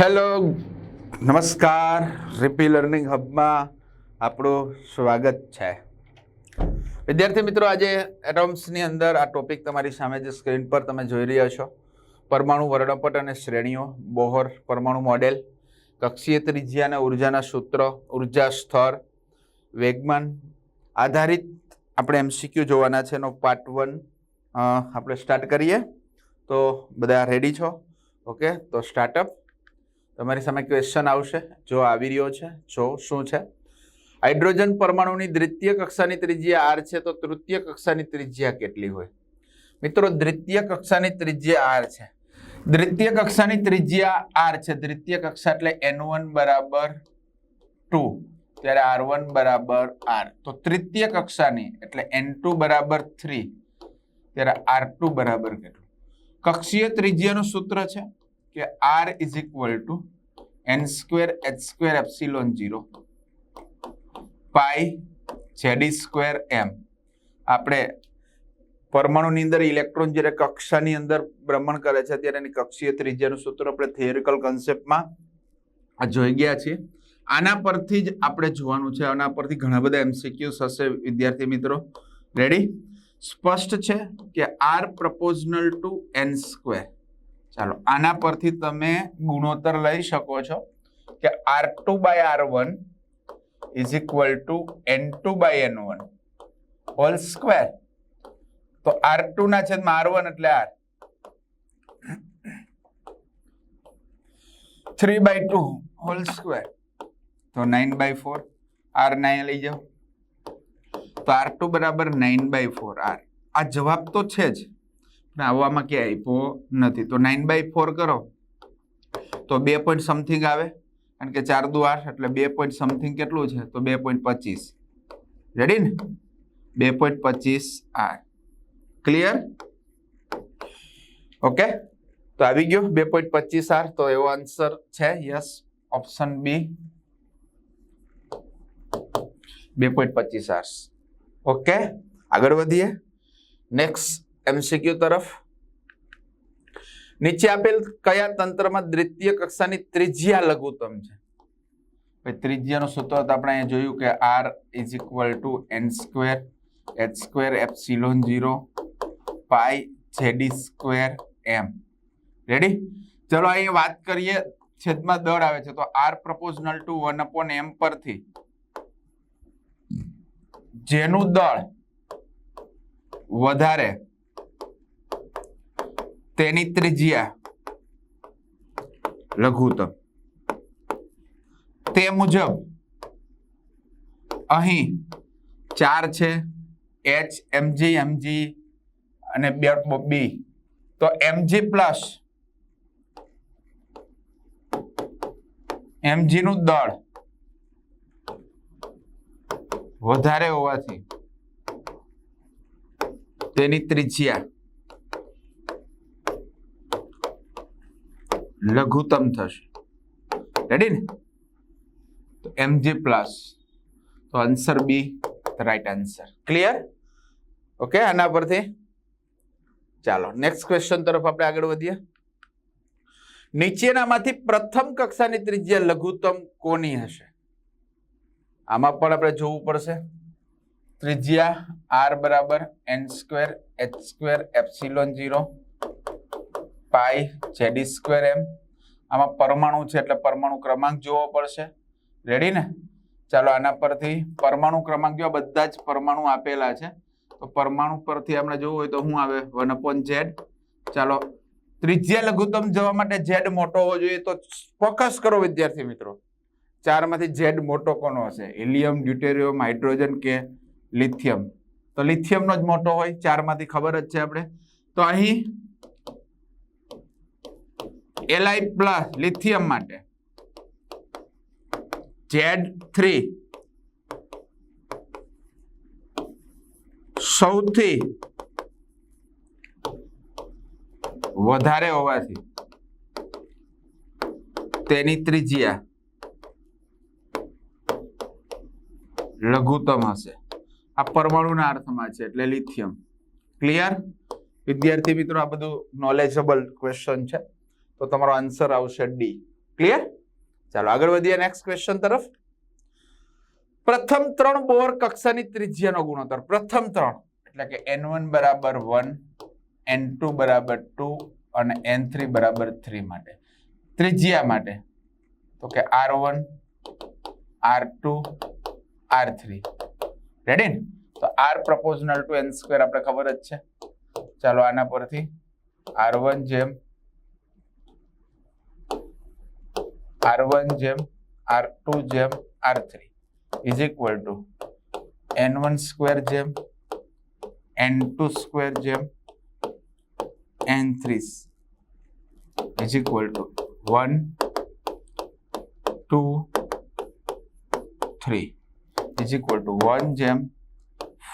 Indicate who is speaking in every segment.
Speaker 1: Hello, નમસ્કાર. રિપી learning હબમાં આપણું સ્વાગત છે. વિદ્યાર્થી મિત્રો, આજે એટમ્સની અંદર આ ટોપિક તમારી સામે જે સ્ક્રીન પર તમે જોઈ રહ્યા છો, પરમાણુ વર્ણપટ અને શ્રેણીઓ, બોહર પરમાણુ મોડેલ, કક્ષીય ત્રિજ્યા અને ઉર્જાના સૂત્રો, ઊર્જા સ્તર, વેગમાન આધારિત આપણે એમસીક્યુ જોવાના છે એનો પાર્ટ વન. આપણે સ્ટાર્ટ કરીએ. તો બધા રેડી છો? ઓકે તો સ્ટાર્ટઅપ તમારી સામે ક્વેશ્ચન આવશે. જો આવી રહ્યો છે, જો શું છે? હાઇડ્રોજન પરમાણુની દ્વિતીય કક્ષાની ત્રિજ્યા આર છે, તો તૃતીય કક્ષાની ત્રિજ્યા કેટલી હોય? મિત્રો, દ્વિતીય કક્ષાની ત્રિજ્યા આર છે. દ્વિતીય કક્ષાની ત્રિજ્યા આર છે. દ્વિતીય કક્ષા એટલે એન વન બરાબર ટુ ત્યારે આર વન બરાબર આર તો તૃતીય કક્ષાની એટલે એન ટુ બરાબર થ્રી ત્યારે આર ટુ બરાબર કેટલું? કક્ષીય ત્રિજ્યાનું સૂત્ર છે કે R is equal to N square H square epsilon zero pi Z E square M આપણે પરમાણુની અંદર ઇલેક્ટ્રોન જ્યારે કક્ષાની અંદર ભ્રમણ કરે છે ત્યારે એની કક્ષીય ત્રિજ્યાનું સૂત્ર આપણે થિયરિકલ કન્સેપ્ટમાં આ જોઈ ગયા છીએ. આના પરથી જ આપણે જોવાનું છે. આના પરથી ઘણા બધા એમસીક્યુઝ હશે વિદ્યાર્થી મિત્રો. રેડી સ્પષ્ટ છે કે R proportional to N square ચાલો, આના પરથી તમે ગુણોત્તર લઈ શકો છો કે R two by R one is equal to N two by N one whole square તો આર ટુ ના છેદમાં આર વન એટલે R three by two whole square તો nine by four R nine લઈ જાઓ. તો આર ટુ બરાબર nine by four R આ જવાબ તો છે જ. પણ આવવામાં ક્યાંય આપ્યો નથી. તો નાઇન બાય ફોર કરો. તો બે પોઈન્ટ સમથિંગ આવે. કારણ કે ચાર દુ આઠ, એટલે બે પોઈન્ટ સમથિંગ કેટલું છે? તો બે પોઈન્ટ પચીસ. રેડી ને? બે પોઈન્ટ પચીસ આર ક્લિયર ઓકે તો આવી ગયો. બે પોઈન્ટ પચીસ આર તો એવો આન્સર છે. યસ ઓપ્શન બી બે પોઈન્ટ પચીસ આર ઓકે, આગળ વધીએ. નેક્સ્ટ એમસીક્યુ તરફ. નીચે આપેલ કયા તંત્રમાં દ્વિતીય કક્ષાની ત્રિજ્યા લઘુત્તમ છે? ભાઈ, ત્રિજ્યાનું સૂત્ર તો આપણે અહીંયા જોયું કે R is equal to N square H square epsilon zero pi Z E square M ready ચલો અહીં વાત કરીએ. છેદમાં દળ આવે છે. તો R proportional to one upon M પરથી. જેનું દળ વધારે તેની ત્રિજ્યા લઘુત્તમ. તે મુજબ અહીં ચાર છે એચ એમજી એમજી અને બે બી તો એમજી પ્લસ એમજી નું દળ વધારે હોવાથી. તેની ત્રિજ્યા. લઘુત્તમ થશે. રેડી ને? તો એમજી પ્લસ તો answer B right answer clear okay આના પરથી. ચાલો નેક્સ્ટ ક્વેશ્ચન તરફ આપણે આગળ વધીએ. નીચેનામાંથી પ્રથમ કક્ષાની ત્રિજ્યા લઘુત્તમ કોની હશે? આમાં પણ આપણે જોવું પડશે. ત્રિજ્યા આર બરાબર N square, H square, epsilon zero pi Z E square M. આમાં પરમાણુ છે એટલે પરમાણુ ક્રમાંક જોવો પડશે. રેડી ને? ચાલો આના પરથી પરમાણુ ક્રમાંક જો બધા જ પરમાણુ આપેલા છે, તો પરમાણુ પરથી આપણે જોવું હોય તો શું આવે? One upon Z. ચાલો, ત્રિજ્યા લઘુત્તમ જવા માટે ઝેડ મોટો હોવો જોઈએ તો ફોકસ કરો વિદ્યાર્થી મિત્રો. ચારમાંથી ઝેડ મોટો કોનો હશે? હિલિયમ, ડ્યુટેરિયમ, હાઇડ્રોજન કે લિથિયમ? તો લિથિયમનો જ મોટો હોય, ચારમાંથી ખબર જ છે આપણે. તો અહીં એલઆઈ પ્લસ લિથિયમ માટે ઝેડ થ્રી સૌથી વધારે હોવાથી તેની ત્રિજ્યા લઘુત્તમ હશે. આ પરમાણુના અર્થમાં છે એટલે લિથિયમ. ક્લિયર વિદ્યાર્થી મિત્રો, આ બધું નોલેજેબલ ક્વેશ્ચન છે. તો તમારો આન્સર આવશે ડી ક્લિયર ચાલો આગળ વધીએ નેક્સ્ટ ક્વેશ્ચન તરફ. પ્રથમ ત્રણ બોર કક્ષાની ત્રિજ્યાનો ગુણોત્તર. પ્રથમ ત્રણ, એટલે કે એન વન બરાબર વન એન ટુ બરાબર ટુ અને એન થ્રી બરાબર થ્રી માટે. ત્રિજ્યા માટે. તો કે R one R two R three ready ને? તો R proportional to N square આપણે ખબર જ છે. ચાલો આના પરથી આર વન જેમ આર વન જેમ આર ટુ જેમ R three is equal to N one square જેમ એન ટુ સ્ક્વેર જેમ N three is equal to one two three is equal to one જેમ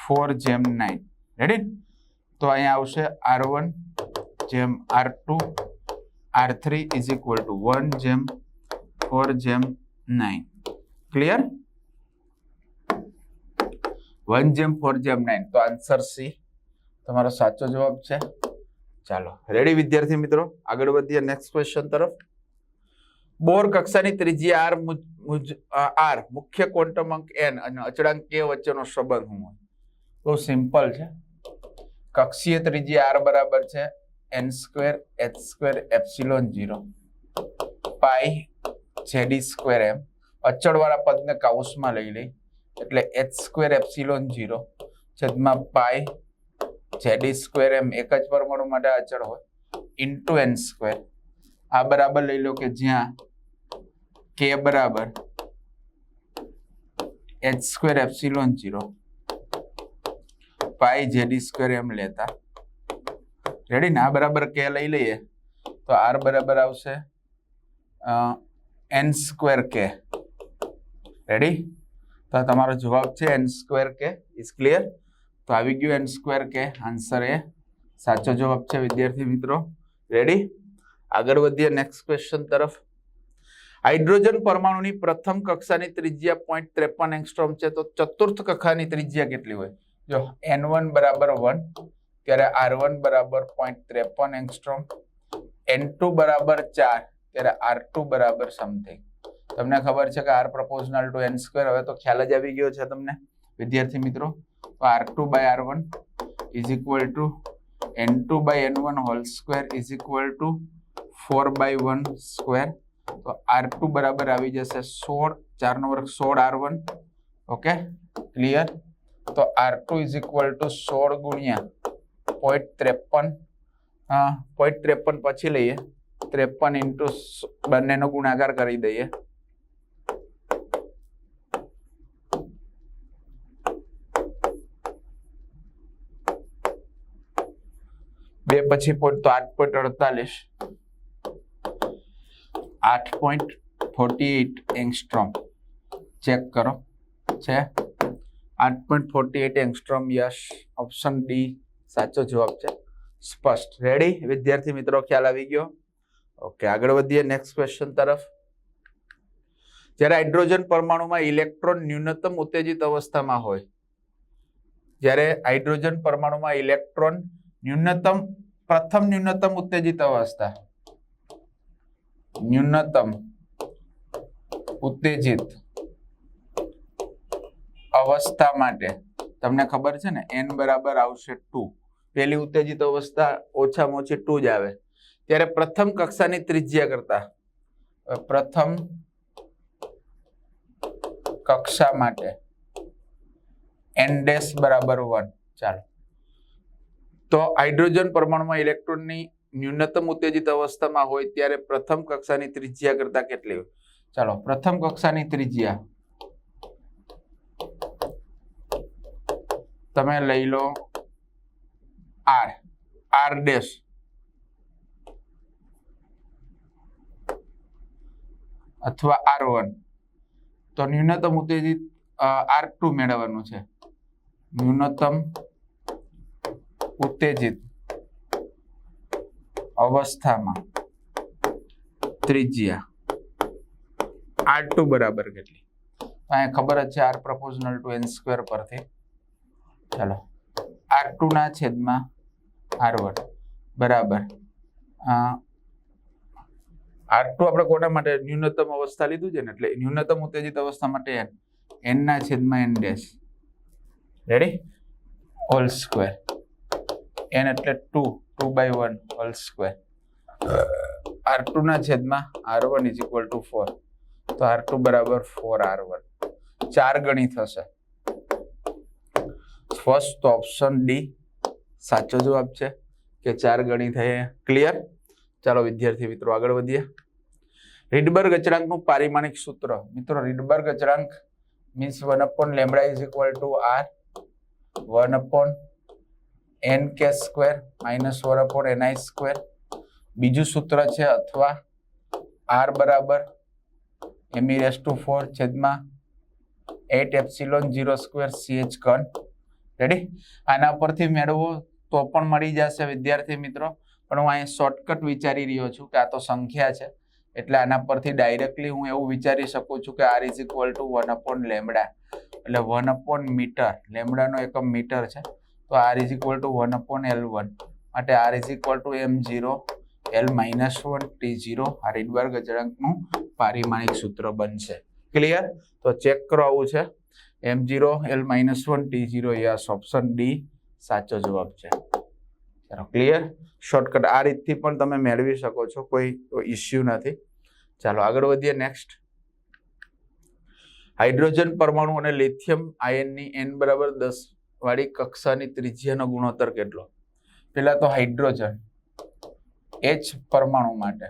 Speaker 1: ફોર જેમ નાઇન રેડી તો અહીંયા આવશે આર વન જેમ R two R three is equal to one જેમ four જેમ નાઇન ક્લિયર વન જેમ ફોર જેમ નાઇન તો આન્સર સી તમારો સાચો જવાબ છે. ચાલો રેડી વિદ્યાર્થી મિત્રો? આગળ વધીએ નેક્સ્ટ ક્વેશ્ચન તરફ. બોર કક્ષાની ત્રિજ્યા આર મુજ આર, મુખ્ય ક્વોન્ટમ અંક એન અને અચળાંક કે વચ્ચેનો સંબંધ હું બહુ સિમ્પલ છે. કક્ષીય ત્રિજ્યા આર બરાબર છે N square H square epsilon zero pi Z E square M અચળવાળા પદને કાઉસમાં લઈ લઈ. એટલે એચ સ્ક્વેર એપ્સિલોન જીરો છેદમાં પાઈ જેડી સ્ક્વેર એમ એક જ પરમાણુ માટે અચળ હોય. ઇન્ટુ એન સ્ક્વેર આ બરાબર લઈ લો કે જ્યાં કે બરાબર. H square epsilon zero pi Z E square M લેતા. રેડી ને બરાબર કે લઈ લઈએ. તો આર બરાબર આવશે એન સ્ક્વેર કે રેડી તો તમારો જવાબ છે એન સ્ક્વેર કે ઇઝ ક્લિયર તો આવી ગયું એન સ્ક્વેર કે આન્સર એ સાચો જવાબ છે વિદ્યાર્થી મિત્રો. રેડી આગળ વધીએ નેક્સ્ટ ક્વેશ્ચન તરફ. હાઇડ્રોજન પરમાણુની પ્રથમ કક્ષાની ત્રિજ્યા પોઈન્ટ ત્રેપન એંગસ્ટ્રોમ છે, તો ચતુર્થ કક્ષાની ત્રિજ્યા કેટલી હોય? જો એન વન બરાબર વન ત્યારે આર વન બરાબર પોઈન્ટ ત્રેપન એંગસ્ટ્રોમ એન ટુ બરાબર ચાર, ત્યારે આર ટુ બરાબર સમથિંગ તમને ખબર છે કે R proportional to N square હવે તો ખ્યાલ જ આવી ગયો છે તમને, વિદ્યાર્થી મિત્રો. તો R two by R one is equal to N two by N one whole square is equal to four by one square તો આર ટુ બરાબર આવી જશે સોળ, ચારનો વર્ગ સોળ, આર વન. Okay, clear? તો R two is equal to સોળ ગુણ્યા પોઈન્ટ ત્રેપન. પોઈન્ટ ત્રેપન પછી લઈએ. ત્રેપન ઇન્ટુ બંનેનો ગુણાકાર કરી દઈએ. બે પછી પોઈન્ટ તો આઠ પોઈન્ટ અડતાલીસ. આઠ point forty eight angstrom. Check કરો. છે? આઠ point forty eight angstrom, yes. Option D. સાચો જવાબ છે. સ્પષ્ટ. રેડી વિદ્યાર્થી મિત્રો, ખ્યાલ આવી ગયો? ઓકે, આગળ વધીએ. નેક્સ્ટ ક્વેશ્ચન તરફ. જ્યારે હાઇડ્રોજન પરમાણુમાં ઇલેક્ટ્રોન ન્યૂનતમ ઉત્તેજિત અવસ્થામાં હોય, જ્યારે હાઇડ્રોજન પરમાણુમાં ઇલેક્ટ્રોન ન્યૂનતમ, પ્રથમ ન્યૂનતમ ઉત્તેજિત અવસ્થા ન્યૂનતમ ઉત્તેજિત અવસ્થા માટે. તમને ખબર છે ને એન બરાબર આવશે ટુ પેલી ઉત્તેજિત અવસ્થા ઓછામાં ઓછી ટુ જ આવે. ત્યારે પ્રથમ કક્ષાની ત્રિજ્યા કરતા પ્રથમ કક્ષા માટે એન ડેશ બરાબર વન ચાલો. તો હાઇડ્રોજન પરમાણુમાં ઇલેક્ટ્રોનની ન્યૂનતમ ઉત્તેજિત અવસ્થામાં હોય ત્યારે પ્રથમ કક્ષાની ત્રિજ્યા કરતા કેટલી હોય? ચાલો, પ્રથમ કક્ષાની ત્રિજ્યા. તમે લઈ લો આર. R dash. અથવા આર વન. તો ન્યૂનતમ ઉત્તેજિત આર ટુ મેળવવાનું છે. ન્યૂનતમ ઉત્તેજિત. અવસ્થામાં. ત્રિજ્યા. આર ટુ બરાબર કેટલી? અહીંયા ખબર જ છે R proportional to N square પરથી. ચાલો. આર ટુ ના છેદમાં આર વન. બરાબર. આર ટુ આપણે કોના માટે? ન્યૂનતમ અવસ્થા લીધું છે ને? એટલે ન્યૂનતમ ઉત્તેજિત અવસ્થા માટે એન એન ના છેદમાં N dash ready whole square N એટલે two two by one whole square R two ના છેદમાં R one is equal to four તો આર ટુ બરાબર ફોર આર વન ચાર ગણી થશે. ફર્સ્ટ ઓપ્શન ડી સાચો જવાબ છે કે ચાર ગણી થઈ ક્લિયર ચાલો વિદ્યાર્થી મિત્રો આગળ વધીએ. રીડબર્ગ અચળાંકનું પારિમાણિક સૂત્ર. મિત્રો રીડબર્ગ અચળાંક means one upon lambda is equal to R one upon N K square minus one upon NI square બીજું સૂત્ર છે અથવા આર બરાબર M E raise to four છેદમાં eight epsilon zero square CH ઘન. રેડી આના પરથી મેળવો તો પણ મળી જશે વિદ્યાર્થી મિત્રો. પણ હું અહીંયા શોર્ટકટ વિચારી રહ્યો છું કે આ તો સંખ્યા છે. એટલે આના પરથી ડાયરેક્ટલી હું એવું વિચારી શકું છું કે R is equal to one upon lambda એટલે વન અપોન મીટર લેમડાનો એકમ મીટર છે. તો R is equal to one upon L one માટે R is equal to M zero L minus one T zero આ રીડબર્ગ અચળાંકનું પારિમાણિક સૂત્ર બનશે. ક્લિયર તો ચેક કરો આવું છે. M zero L minus one T zero yes option D સાચો જવાબ છે. ચાલો ક્લિયર શોર્ટકટ આ રીતથી પણ તમે મેળવી શકો છો, કોઈ ઇસ્યુ નથી. ચાલો, આગળ વધીએ નેક્સ્ટ હાઇડ્રોજન પરમાણુ અને લિથિયમ આયનની એન બરાબર દસ વાળી કક્ષાની ત્રિજ્યાનો ગુણોત્તર કેટલો? પેલા તો હાઇડ્રોજન એચ પરમાણુ માટે.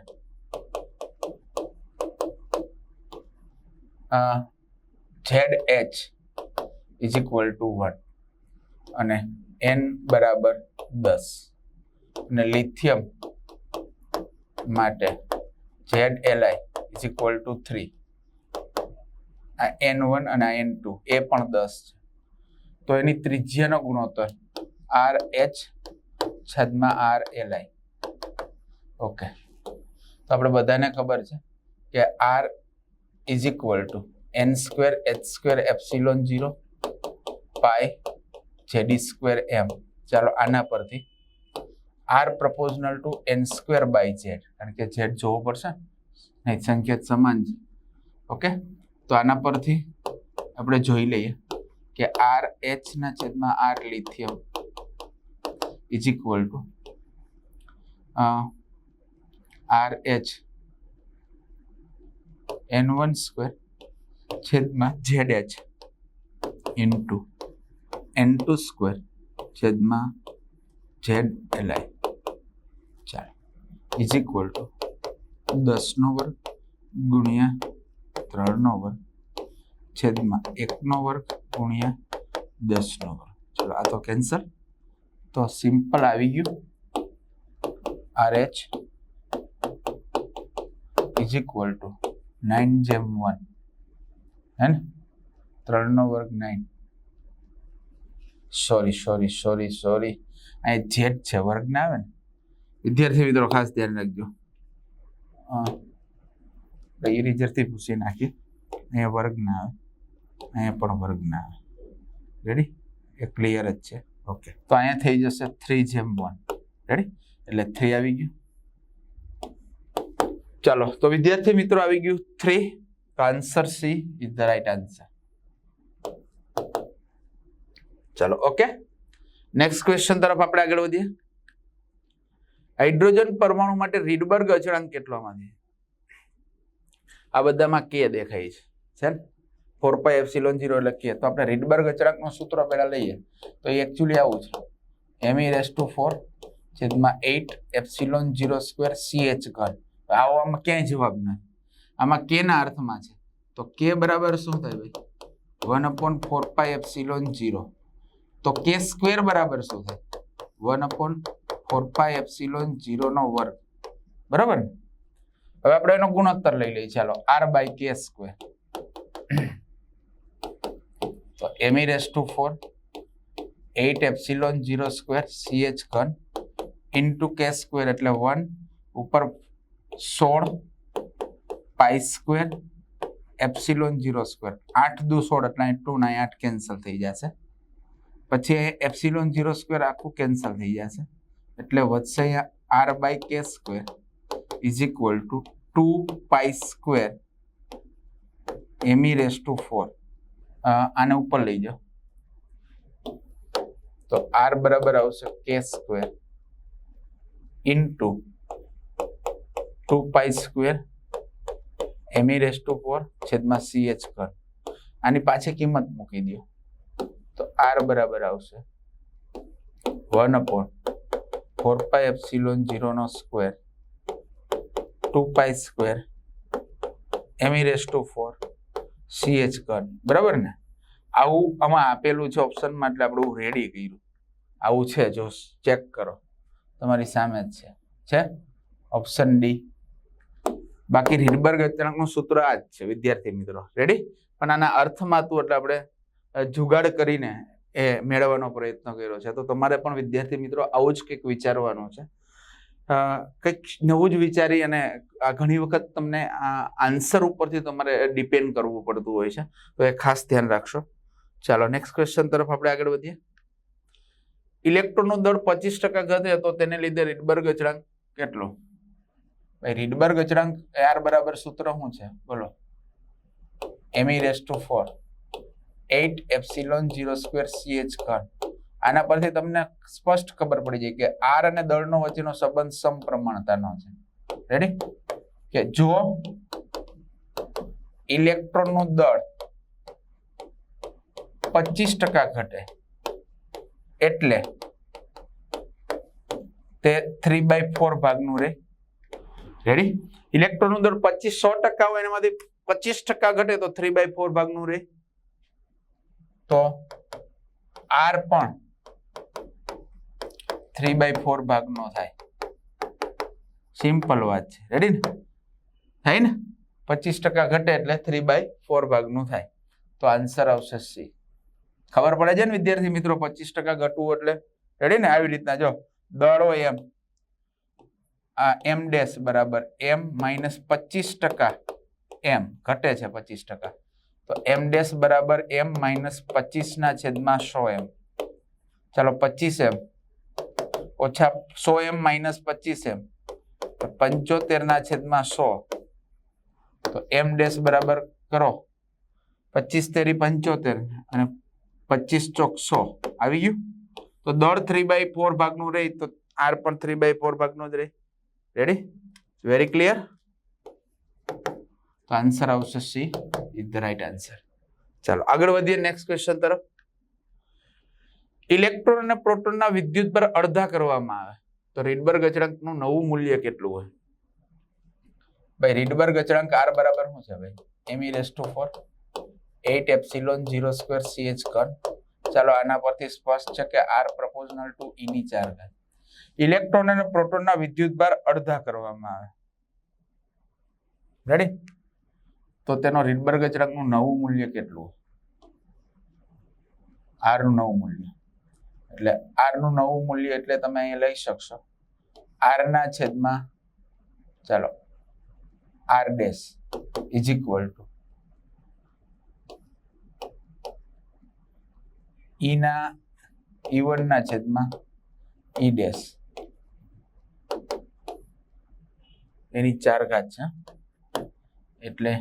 Speaker 1: Z H is equal to one અને એન બરાબર દસ. અને લિથિયમ માટે Z LI is equal to three આ એન વન અને આ એન ટુ એ પણ દસ છે. તો એની ત્રિજ્યાનો ગુણોત્તર આર એચ છદમાં આર એલઆઈ ઓકે તો આપણે બધાને ખબર છે કે R is equal to N square H square epsilon zero pi Z E square M ચાલો આના પરથી R proportional to N square by Z કારણ કે ઝેડ જોવો પડશે નહીં સંકેત સમાન છે. ઓકે તો આના પરથી આપણે જોઈ લઈએ. કે આર એચ ના છેદમાં R lithium is equal to R H N one square છેદમાં Z H into N two square છેદમાં ઝેડ એલઆઈ ચાલો. ઇઝ ઇક્વલ ટુ દસનો વર્ગ ગુણ્યા ત્રણનો વર્ગ છેદમાં એકનો વર્ગ ગુણ્યા દસનો વર્ગ ચલો આ તો કેન્સલ તો સિમ્પલ આવી ગયું. R H is equal to nine જેમ વન હે ને? ત્રણનો વર્ગ nine sorry sorry sorry sorry અહીં જેટ છે વર્ગ ના આવે ને? વિદ્યાર્થી મિત્રો, ખાસ ધ્યાન રાખજો. એ રીઝરથી પૂછી નાખીએ. અહીંયા વર્ગ ના આવે. અહીંયા પણ વર્ગ ના આવે રેડી એ ક્લિયર જ છે. ઓકે તો અહીંયા થઈ જશે થ્રી જેમ વન રેડી એટલે થ્રી આવી ગયું. ચાલો, તો વિદ્યાર્થી મિત્રો આવી ગયું three answer C is the right answer ચાલો ઓકે નેક્સ્ટ ક્વેશ્ચન તરફ આપણે આગળ વધીએ. હાઇડ્રોજન પરમાણુ માટે રીડબર્ગ અચળાંક કેટલામાંથી આ બધામાં કે દેખાય છે. છે ને ફોર પાય એપ્સિલોન ઝીરો લખીએ તો આપણે રીડબર્ગ અચળાંકનું સૂત્ર પહેલાં લઈએ. તો એ એકચ્યુઅલી આવું છે. M E raise to four છેદમાં eight epsilon zero square C H ઘન. આવો આમાં ક્યાંય જવાબ નથી આમાં કે ના અર્થમાં છે. તો કે બરાબર શું થાય ભાઈ? One upon four pi epsilon zero. તો કે સ્ક્વેર બરાબર શું થાય? One upon four pi epsilon ઝીરોનો વર્ગ. બરાબર હવે આપણે એનો ગુણોત્તર લઈ લઈએ. ચાલો આર બાય કે સ્ક્વેર તો M E raise to four eight epsilon zero square C H ઘન ઇન્ટુ કે સ્ક્વેર એટલે વન ઉપર સોળ pi square epsilon zero square આઠ દુ સોળ એટલે અહીં ટુ ના આઠ કેન્સલ થઈ જશે પછી એપ્સિલોન ઝીરો સ્ક્વેર આખું કેન્સલ થઈ જશે એટલે વધશે અહીંયા R by K square is equal to two pi square M E raise to four આને ઉપર લઈ જાઓ. તો આર બરાબર આવશે K square into two pi square M E raise to four છેદમાં સી એચ કર આની પાછી કિંમત મૂકી દો. તો આર બરાબર આવશે one upon four pi epsilon ઝીરોનો square two pi square M E raise to four C H કર બરાબર ને? આવું આમાં આપેલું છે ઓપ્શનમાં એટલે આપણે રેડી કર્યું. આવું છે, જો ચેક કરો. તમારી સામે જ છે. છે? ઓપ્શન ડી બાકી રીડબર્ગ અચળાંકનું સૂત્ર આ જ છે, વિદ્યાર્થી મિત્રો. રેડી પણ આના અર્થમાં તું એટલે આપણે જુગાડ કરીને એ મેળવવાનો પ્રયત્ન કર્યો છે. તો તમારે પણ વિદ્યાર્થી મિત્રો આવું જ કંઈક વિચારવાનું છે. કંઈક નવું જ વિચારી અને ઘણી વખત તમને આ આન્સર ઉપરથી તમારે ડિપેન્ડ કરવું પડતું હોય છે. તો એ ખાસ ધ્યાન રાખશો. ચાલો નેક્સ્ટ ક્વેશ્ચન તરફ આપણે આગળ વધીએ. ઇલેક્ટ્રોનનું દળ પચીસ ટકા ઘટે તો તેને લીધે રીડબર્ગ અચળાંક કેટલો? ભાઈ, રીડબર્ગ અચળાંક આર બરાબર સૂત્ર શું છે? બોલો. M E raise to four eight epsilon zero square C H કર આના પરથી તમને સ્પષ્ટ ખબર પડી જાય કે આર અને દળનો વચ્ચેનો સંબંધ સમપ્રમાણતાનો છે. રેડી કે જો ઇલેક્ટ્રોનનું દળ પચીસ ટકા ઘટે, એટલે તે થ્રી બાય ફોર ભાગનું રહે રેડી ઇલેક્ટ્રોનનું દળ પચીસ સો ટકા હોય એનામાંથી પચીસ ટકા ઘટે તો થ્રી બાય ફોર ભાગનું રહે તો આર પણ થ્રી બાય ફોર ભાગનો થાય. સિમ્પલ વાત છે. રેડી ને? થાય ને? પચીસ ટકા ઘટે એટલે થ્રી બાય ફોર ભાગનું થાય. તો આન્સર આવશે સી ખબર પડે છે ને વિદ્યાર્થી મિત્રો? પચીસ ટકા ઘટવું એટલે રેડી ને? આવી રીતના જો. દળો એમ આ એમ ડેશ બરાબર એમ માઇનસ પચીસ ટકા એમ ઘટે છે પચીસ ટકા. તો એમ ડેશ બરાબર એમ માઇનસ પચીસ ના છેદમાં સો એમ ચાલો પચીસ એમ ઓછા સો એમ માઇનસ પચીસ એમ. તો પંચોતેર ના છેદમાં સો. તો એમ ડેશ બરાબર કરો. પચીસ તેરી પંચોતેર અને પચીસ ચોક સો. આવી ગયું? તો દળ થ્રી બાય ફોર ભાગનું રહી તો આર પણ થ્રી બાય ફોર ભાગનું જ રહી. રેડી વેરી ક્લિયર તો આન્સર આવશે C is the right answer ચાલો, આગળ વધીએ નેક્સ્ટ ક્વેશ્ચન તરફ. ઇલેક્ટ્રોન અને પ્રોટોનના વિદ્યુત પર અડધા કરવામાં આવે. તો રીડબર્ગ અચળાંકનું નવું મૂલ્ય કેટલું હોય? ભાઈ, રીડબર્ગ અચળાંક આર બરાબર શું છે ભાઈ? M raise to four eight epsilon zero square CH કર ચાલો આના પરથી સ્પષ્ટ છે કે આર પ્રપોઝનલ ટુ ઈની ચાર ઘાત ઇલેક્ટ્રોન અને પ્રોટોનના વિદ્યુત ભાર અડધા કરવામાં આવે. રેડી તો તેનો રીડબર્ગ અચળાંકનું નવું મૂલ્ય કેટલું આરનું નવું મૂલ્ય. એટલે આરનું નવું મૂલ્ય એટલે તમે અહીં લઈ શકશો. આર ના છેદમાં, ચાલો R dash is equal to E ના ઈ વન ના છેદમાં ઈ ડેશ. એની ચાર ઘાત છે એટલે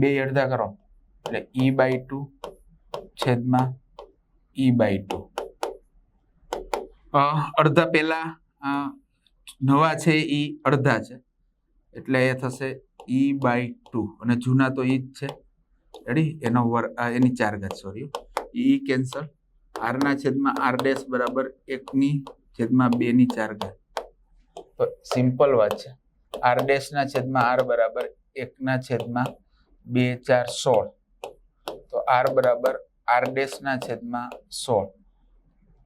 Speaker 1: બે અડધા કરો, એટલે ઈ બાય ટુ છેદમાં ઈ બાય ટુ અડધા પેલા નવા છે ઈ અડધા છે. એટલે એ થશે ઈ બાય ટુ. અને જૂના તો ઈ જ છે. રેડી એનો વર્ગ એની ચાર ઘાત સોરી ઈ કેન્સલ આરના છેદમાં આર ડેશ બરાબર એકની છેદમાં બે ની ચાર ઘાત. તો સિમ્પલ વાત છે. આર ડેશના છેદમાં આર બરાબર એકના છેદમાં બે, ચાર, સોળ. તો આર બરાબર આર ડેશના છેદમાં સોળ.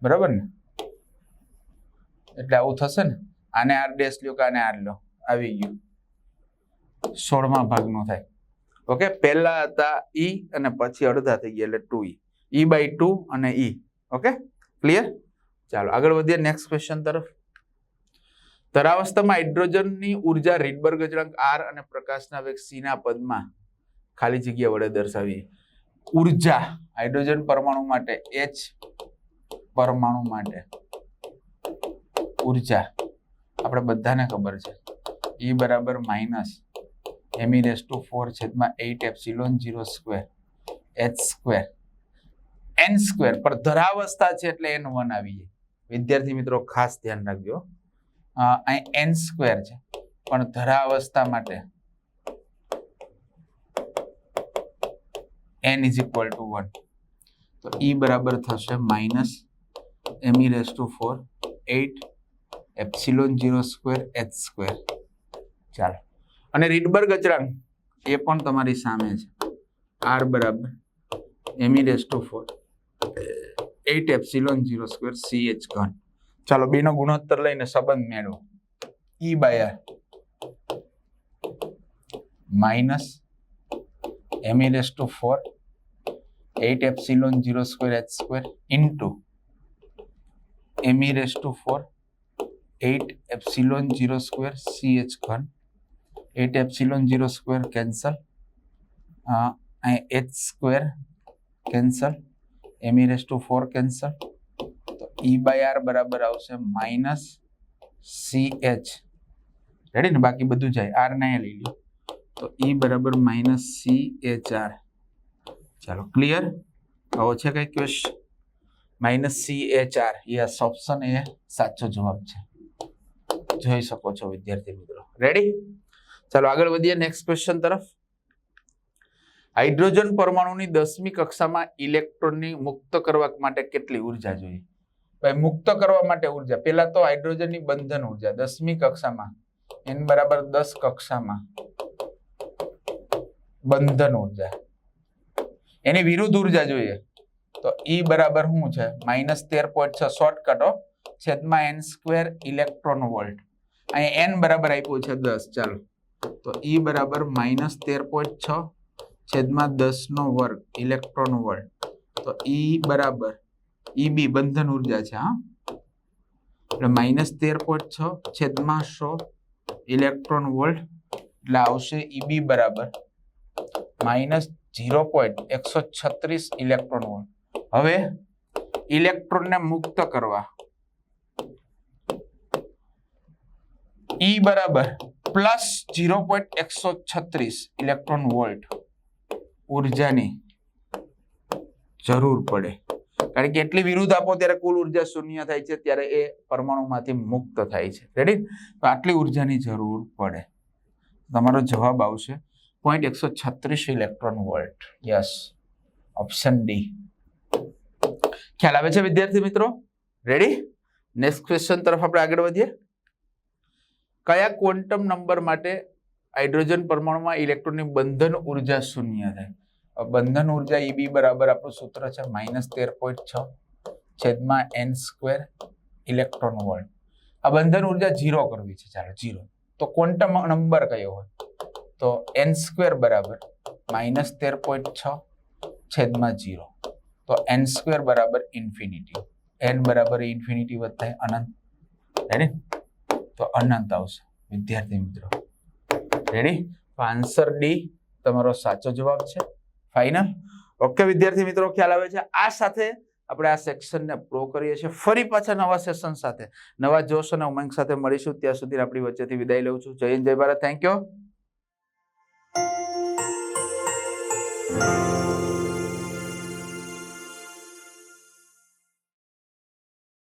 Speaker 1: બરાબર ને? એટલે આવું થશે ને? આને આર ડેશ લ્યો કે આને આર લો આવી ગયું. સોળમા ભાગનું થાય. ઓકે, પહેલા હતા ઈ અને પછી અડધા થઈ ગયા એટલે two E. E by two અને ઈ. Okay, clear? ચાલો, આગળ વધીએ નેક્સ્ટ ક્વેશ્ચન તરફ. તરાવસ્થામાં હાઇડ્રોજનની ઊર્જા રીડબર્ગ અચળાંક આર અને પ્રકાશના વેગ સીના પદમાં ખાલી જગ્યા વડે દર્શાવીએ. ઊર્જા હાઇડ્રોજન પરમાણુ માટે એચ પરમાણુ માટે. ઊર્જા. આપણે બધાને ખબર છે. ઈ બરાબર minus M E raise to four છેદમાં eight epsilon zero square H square N square પર ધરાવસ્થા છે એટલે એન વન આવી જાય. વિદ્યાર્થી મિત્રો, ખાસ ધ્યાન રાખજો. અહીં એન સ્ક્વેર છે. પણ ધરાવસ્થા માટે N is equal to one તો ઈ બરાબર થશે minus M E raise to four eight epsilon zero square H square. ચાલો. અને રીડબર્ગ અચળાંક એ પણ તમારી સામે છે. આર બરાબર. M e raise to four. Eight epsilon zero square c h ઘન. ચાલો બેનો ગુણોત્તર લઈને સંબંધ મેળવો. E by R. Minus m e raise to four. Eight epsilon zero square h square into m e raise to four. Eight epsilon zero square c h ઘન. Eight epsilon zero square cancel. અહીં h square cancel. M e raise to four cancel. તો ઈ by R બરાબર આવશે minus c H. Ready ને? બાકી બધું જાય. R ને લઈ લ્યો. તો ઈ બરાબર માઇનસ સી એચ આર. ચાલો, ક્લિયર? આવો છે કઈ question minus c h R. Yes, option A સાચો જવાબ છે. જોઈ શકો છો વિદ્યાર્થી મિત્રો. રેડી ચાલો આગળ વધીએ નેક્સ્ટ ક્વેશ્ચન તરફ. હાઇડ્રોજન પરમાણુની દસમી કક્ષામાં ઇલેક્ટ્રોનની મુક્ત કરવા માટે કેટલી ઊર્જા જોઈએ? ભાઈ, મુક્ત કરવા માટે ઊર્જા. પહેલા તો હાઇડ્રોજનની બંધન ઊર્જા. દસમી કક્ષામાં. એન બરાબર દસ કક્ષામાં બંધન ઊર્જા. એની વિરુદ્ધ ઊર્જા જોઈએ. તો ઈ બરાબર શું છે? માઇનસ તેર પોઈન્ટ છ. શોર્ટ કટો છેદમાં એન સ્ક્વેર ઇલેક્ટ્રોન વોલ્ટ અહીં એન બરાબર આપ્યું છે દસ, ચાલો. તો ઈ બરાબર માઇનસ તેર પોઈન્ટ છ છેદમાં દસનો વર્ગ, ઇલેક્ટ્રોન વોલ્ટ તો ઈ બરાબર ઈ બી બંધન ઊર્જા છે, હા. એટલે માઇનસ તેર પોઈન્ટ છ છેદમાં સો ઇલેક્ટ્રોન વોલ્ટ, એટલે આવશે ઈબી બરાબર માઇનસ ઝીરો પોઈન્ટ એકસો છત્રીસ ઇલેક્ટ્રોન વોલ્ટ. હવે ઇલેક્ટ્રોનને મુક્ત કરવા. ઈ બરાબર પ્લસ જીરો પોઈન્ટ એકસો છત્રીસ ઇલેક્ટ્રોન વોલ્ટ ઉર્જાની જરૂર પડે. કારણ કે એટલી વિરુદ્ધ આપો ત્યારે કુલ ઊર્જા શૂન્ય થાય છે, ત્યારે એ પરમાણુમાંથી મુક્ત થાય છે. રેડી તો આટલી ઉર્જાની જરૂર પડે. તમારો જવાબ આવશે પોઈન્ટ એકસો છત્રીસ electron volt yes option D ખ્યાલ આવે છે વિદ્યાર્થી મિત્રો? રેડી નેક્સ્ટ ક્વેશ્ચન તરફ આપણે આગળ વધીએ. કયા ક્વોન્ટમ નંબર માટે હાઇડ્રોજન પરમાણુમાં ઇલેક્ટ્રોનની બંધન ઊર્જા શૂન્ય થાય? બંધન ઊર્જા ઈબી બરાબર આપણું સૂત્ર છે માઇનસ તેર પોઈન્ટ છ છેદમાં એન સ્ક્વેર ઇલેક્ટ્રોન વોલ્ટ. આ બંધન ઊર્જા ઝીરો કરવી છે. ચાલો, ઝીરો. તો ક્વોન્ટમ નંબર કયો હોય? તો એન સ્ક્વેર બરાબર માઇનસ તેર પોઈન્ટ છ છેદમાં ઝીરો. તો એન સ્ક્વેર બરાબર ઇન્ફિનિટી. એન બરાબર ઇન્ફિનિટી વધતા અનંત. રેડી તો અનંત આવશે. વિદ્યાર્થી મિત્રો. રેડી આન્સર ડી તમારો સાચો જવાબ છે. ફાઇનલ ઓકે વિદ્યાર્થી મિત્રો, ખ્યાલ આવે છે. આ સાથે આપણે આ સેક્શનને પ્રો કરીએ છીએ. ફરી પાછા નવા સેશન સાથે. નવા જોશ અને ઉમંગ સાથે મળીશું. ત્યાં સુધી આપણી વચ્ચેથી વિદાય લઉં છું. જય હિન્દ, જય ભારત. Thank you